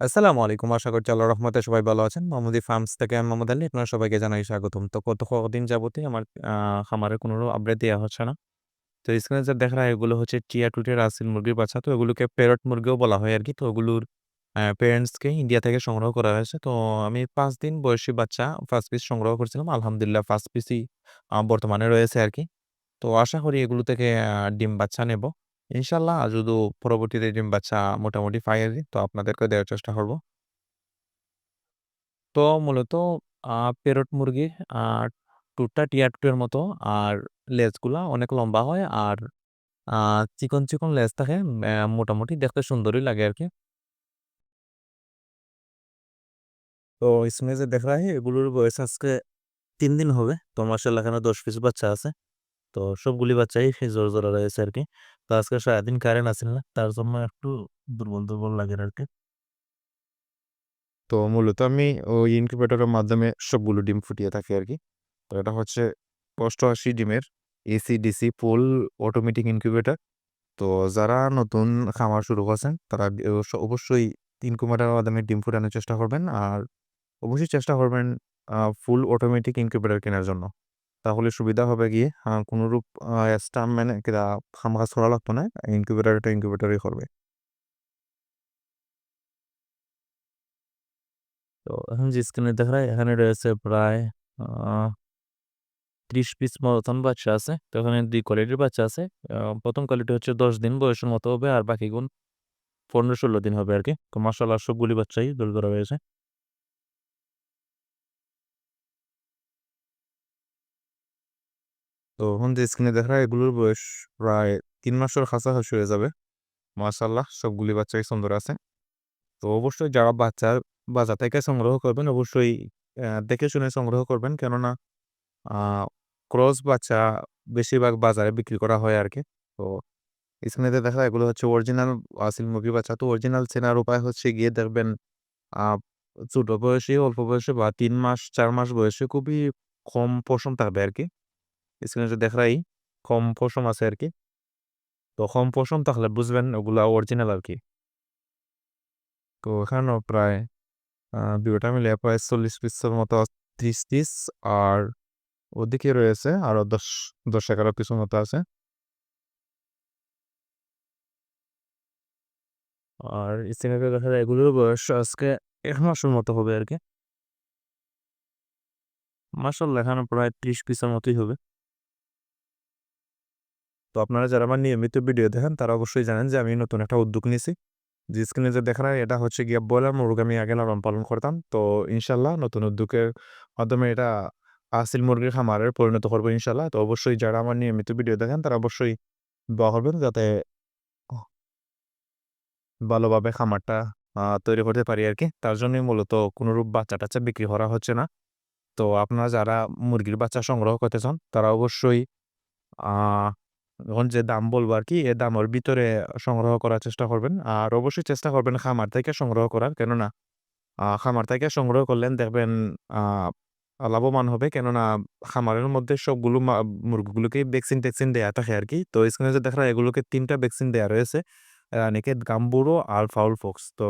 আসসালামু আলাইকুম। আশা করছি আল্লাহর রহমতে সবাই ভালো আছেন। মামুদি ফার্মস থেকে আমি মোহাম্মদ আলী। আপনারা সবাইকে জানাই স্বাগতম। তো কত কদিন যাবতই আমার খামারে কোনো আপডেট দেওয়া হচ্ছে না। তো স্ক্রিনে যা দেখা, এগুলো হচ্ছে টিয়া টুটের রাসেল মুরগির বাচ্চা। তো এগুলোকে প্যারট মুরগিও বলা হয় আর কি তো ওগুলোর প্যারেন্টসকে ইন্ডিয়া থেকে সংগ্রহ করা হয়েছে। তো আমি পাঁচ দিন বয়সী বাচ্চা ফার্স্ট পিস সংগ্রহ করছিলাম। আলহামদুলিল্লাহ ফার্স্ট পিসই বর্তমানে রয়েছে আর কি তো আশা করি এগুলো থেকে ডিম বাচ্চা নেব। ইনশাআল্লাহ যদি পরবর্তীতে ডিম বাচ্চা মোটামুটি পাই আরকি তো আপনাদেরকে দেওয়ার চেষ্টা করব। তো মূলত আ প্যারট মুরগি আর টুঁটটা টিয়া টুঁটের মতো আর লেজগুলা অনেক লম্বা হয় আর আ চিকন, চিকন লেজ থাকে। ম্যা মোটামুটি দেখতে সুন্দরই লাগে আরকি। তো इसमें যে দেখা যায় এগুলোর বয়স আজকে ৩ দিন হবে। তো মাশাআল্লাহ এখানে ১০ পিস বাচ্চা আছে। তো সবগুলি বাচ্চাই জোড়া রয়েছে আর কি তো আজকে সারাদিন কারেন্ট আছিল না। তার জন্য একটু দুর্বল, দুর্বল লাগে আর কি তো মূলত আমি ওই ইনকিউবেটরের মাধ্যমে সবগুলো ডিম ফুটিয়ে থাকি আর কি তো এটা হচ্ছে ৮৮ ডিমের এসি-ডিসি ফুল অটোমেটিক ইনকিউবেটর। তো যারা নতুন খামার শুরু করছেন তারা অবশ্যই ইনকিউবেটরের মাধ্যমে ডিম ফুটানোর চেষ্টা করবেন। আর অবশ্যই চেষ্টা করবেন ফুল অটোমেটিক ইনকিউবেটর কেনার জন্য। তাহলে সুবিধা হবে গিয়ে কোনরূপ স্টাম মানে কিরা খামখা ছড়া লাগতো না। ইনকিউবেটর এটা ইনকিউবেটরই করবে। তো এখন যে স্ক্রিনে দেখা যায় এখানে রয়েছে প্রায় ৩০ পিস মতন বাচ্চা আছে। তো এখানে দুই কোয়ালিটির বাচ্চা আছে। ১ম কোয়ালিটি হচ্ছে ১০ দিন বয়সের মতো হবে আর বাকিগুন ১৫-১৬ দিন হবে আরকি। তো মাশাআল্লাহ সবগুলি বাচ্চাই জোড়া, জোড়া রয়েছে। তো এখন যে স্ক্রিনে দেখা এগুলোর বয়স প্রায় তিন মাসের কাছাকাছি হয়ে যাবে। মাশাআল্লাহ সবগুলি বাচ্চাই সুন্দর আছে। তো অবশ্যই যারা বাচ্চা বাজার থেকে সংগ্রহ করবেন অবশ্যই দেখে শুনে সংগ্রহ করবেন। কেননা ক্রস বাচ্চা বেশিরভাগ বাজারে বিক্রি করা হয় আর কি তো স্ক্রিনে দেখা এগুলো হচ্ছে অরিজিনাল আসিল মুরগির বাচ্চা। তো অরিজিনাল চেনার উপায় হচ্ছে গিয়ে দেখবেন ছোট বয়সী, অল্প বয়সে বা তিন মাস চার মাস বয়সে খুবই কম পশম থাকবে আরকি। স্ক্রিনে দেখা কম পশম আছে আরকি। তো কম পশম তাহলে বুঝবেন ওগুলা অরিজিনাল আর কি তো এখানেও প্রায়, আ ২ টা মিলিয়ে প্রায় ৪০ পিসের মতো ৩০ পিস আর ওদিকে রয়েছে আরও ১০ ১০-১১ পিসের মতো আছে। আর স্ক্রিনে দেখা যায় এগুলোর বয়স আজকে এক মাসের মতো হবে আর কি মাশাআল্লাহ এখানে প্রায় ৩০ পিসের মতোই হবে। তো আপনারা যারা আমার নিয়মিত ভিডিও দেখেন, তারা অবশ্যই জানেন যে আমি নতুন একটা উদ্যোগ নিয়েছি যে স্ক্রিনে যে দেখা যায় এটা হচ্ছে গিয়ে ব্রয়লার মুরগি আমি আগে লালন পালন করতাম। তো ইনশাল্লাহ নতুন উদ্যোগের মাধ্যমে এটা আসিল মুরগির খামারে পরিণত করব ইনশাল্লাহ তো অবশ্যই যারা আমার নিয়মিত ভিডিও দেখেন, তারা অবশ্যই দোয়া করবেন যাতে ভালোভাবে খামারটা তৈরি করতে পারি আর কি তার জন্যই মূলত কোনরূপ বাচ্চা-টাচ্চা বিক্রি করা হচ্ছে না। তো আপনারা যারা মুরগির বাচ্চা সংগ্রহ করতে চান, তারা অবশ্যই এখন যে দাম বলব আর কি এ দামের ভিতরে সংগ্রহ করার চেষ্টা করবেন। আর অবশ্যই চেষ্টা করবেন খামার থেকে সংগ্রহ করার। কেননা খামার থেকে সংগ্রহ করলেন দেখবেন লাভবান হবে। কেননা খামারের মধ্যে সবগুলো মা মুরগিগুলোকেই ভ্যাকসিন-ট্যাকসিন দেয়া থাকে আর কি তো স্ক্রিনে যে দেখা এগুলোকে ৩ টা ভ্যাকসিন দেয়া রয়েছে। রানিক্ষেত, গাম্বুরো আর ফাউল ফক্স তো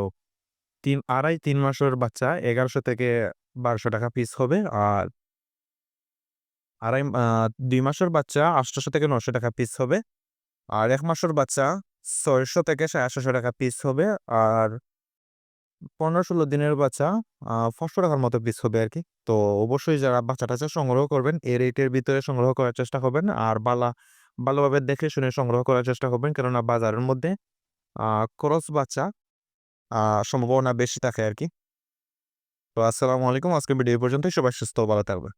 ৩ ২.৫-৩ মাসের বাচ্চা ৳১১০০-১২০০ পিস হবে। আর আড়াই ২ মাসের বাচ্চা ৳৮০০-৯০০ পিস হবে। আর এক মাসের বাচ্চা ৳৬০০-৮৫০ পিস হবে। আর ১৫-১৬ দিনের বাচ্চা, আ ৳৫০০ মতো পিস হবে আর কি তো অবশ্যই যারা বাচ্চা-টাচ্চা সংগ্রহ করবেন, এই রেটের ভিতরে সংগ্রহ করার চেষ্টা করবেন। আর বালা, ভালোভাবে দেখে শুনে সংগ্রহ করার চেষ্টা করবেন। কেননা বাজারের মধ্যে ক্রস বাচ্চা সম্ভাবনা বেশি থাকে আর কি তো আসসালামু আলাইকুম। আজকের ভিডিও পর্যন্তই। সবাই সুস্থ ভালো থাকবেন।